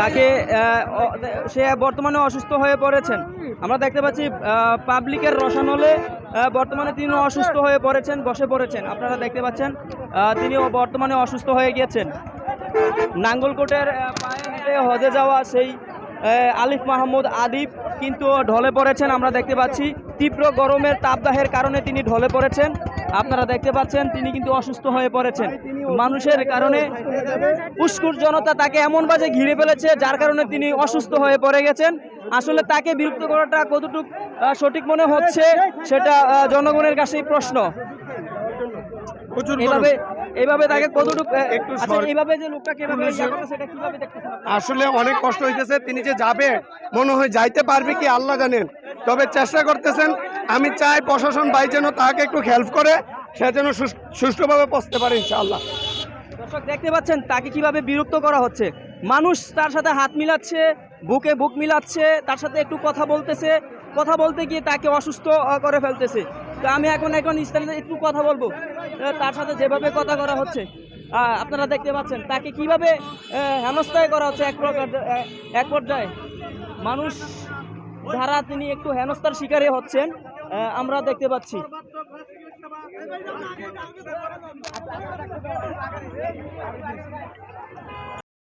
তাকে সে বর্তমানে অসুস্থ হয়ে পড়েছেন। আমরা দেখতে পাচ্ছি পাবলিকের রসানলে বর্তমানে তিনি অসুস্থ হয়ে পড়েছেন, বসে পড়েছেন। আপনারা দেখতে পাচ্ছেন তিনিও বর্তমানে অসুস্থ হয়ে গিয়েছেন। নাঙ্গলকোটের পায়ে হজে যাওয়া সেই আলিফ মাহমুদ আদিব কিন্তু ঢলে পড়েছেন। আমরা দেখতে পাচ্ছি, তীব্র গরমের তাপদাহের কারণে তিনি ঢলে পড়েছেন। আপনারা দেখতে পাচ্ছেন তিনি কিন্তু অসুস্থ হয়ে পড়েছেন। মানুষের কারণে পুষ্কুর জনতা তাকে এমন বাজে ঘিরে ফেলেছে যার কারণে তিনি অসুস্থ হয়ে পড়ে গেছেন। আসলে তাকে বিরক্ত করাটা কতটুকু সঠিক মনে হচ্ছে সেটা জনগণের কাছেই প্রশ্ন। এইভাবে এইভাবে তাকে কতটুকু একটু আচ্ছা এইভাবে যে সেটা কীভাবে দেখতেছেন আসলে অনেক কষ্ট হইতেছে তিনি যে যাবে মনে হয় যাইতে পারবে কি আল্লাহ জানেন। তবে চেষ্টা করতেছেন আমি চাই প্রশাসন ভাই যেন তাকে একটু হেল্প করে, সে যেন সুষ্ঠুভাবে পৌঁছতে পারে ইনশাআল্লাহ। দর্শক, দেখতে পাচ্ছেন তাকে কীভাবে বিরক্ত করা হচ্ছে। মানুষ তার সাথে হাত মিলাচ্ছে, বুকে বুক মিলাচ্ছে, তার সাথে একটু কথা বলতেছে। কথা বলতে গিয়ে তাকে অসুস্থ করে ফেলতেছে। তো আমি এখন এখন স্থানীয় একটু কথা বলব। তার সাথে যেভাবে কথা করা হচ্ছে আপনারা দেখতে পাচ্ছেন, তাকে কীভাবে হেনস্থায় করা হচ্ছে এক প্রকার এক পর্যায়ে। মানুষ, ধারা তিনি একটু হেনস্থার শিকারে হচ্ছেন। আমরা দেখতে পাচ্ছি।